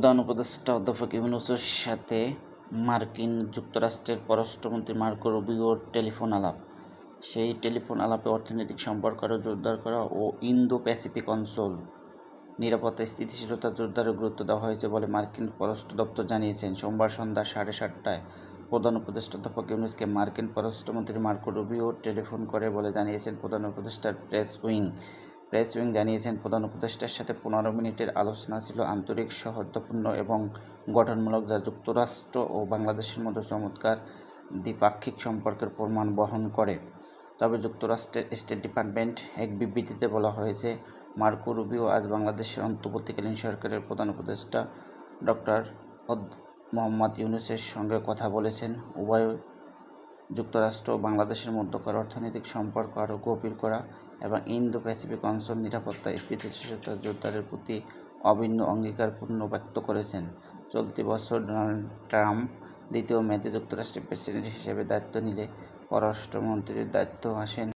প্রধান উপদেষ্টা অধ্যাপক ইউনূসের সাথে মার্কিন যুক্তরাষ্ট্রের পররাষ্ট্রমন্ত্রী মার্কো রুবিওর টেলিফোন আলাপ। সেই টেলিফোন আলাপে অর্থনৈতিক সম্পর্ক আরও জোরদার করা ও ইন্দো প্যাসিফিক অঞ্চল নিরাপত্তা, স্থিতিশীলতা জোরদারে গুরুত্ব দেওয়া হয়েছে বলে মার্কিন পররাষ্ট্র দপ্তর জানিয়েছেন। সোমবার সন্ধ্যা সাড়ে সাতটায় প্রধান উপদেষ্টা অধ্যাপক ইউনূসকে মার্কিন পররাষ্ট্রমন্ত্রী মার্কো রুবিও টেলিফোন করে বলে জানিয়েছেন প্রধান উপদেষ্টার প্রেস উইং। প্রেস উইং জানিয়েছেন, প্রধান উপদেষ্টার সাথে পনেরো মিনিটের আলোচনা ছিল আন্তরিক, সৌহার্দ্যপূর্ণ এবং গঠনমূলক যা যুক্তরাষ্ট্র ও বাংলাদেশের মধ্যে চমৎকার দ্বিপাক্ষিক সম্পর্কের প্রমাণ বহন করে। তবে যুক্তরাষ্ট্রের স্টেট ডিপার্টমেন্ট এক বিবৃতিতে বলা হয়েছে, মার্কো রুবিও আজ বাংলাদেশের অন্তর্বর্তীকালীন সরকারের প্রধান উপদেষ্টা ডক্টর মোহাম্মদ ইউনুসের সঙ্গে কথা বলেছেন। উভয় যুক্তরাষ্ট্র, বাংলাদেশের মধ্যকার অর্থনৈতিক সম্পর্ক আরও গভীর করা এবং ইন্দো প্যাসিফিক অঞ্চল নিরাপত্তা, স্থিতিশীলতা জোরদারের প্রতি অভিন্ন অঙ্গীকারপূর্ণ ব্যক্ত করেছেন। চলতি বছর ডোনাল্ড ট্রাম্প দ্বিতীয় মেয়াদে যুক্তরাষ্ট্রের প্রেসিডেন্ট হিসেবে দায়িত্ব নিলে পররাষ্ট্রমন্ত্রীর দায়িত্ব আসেন।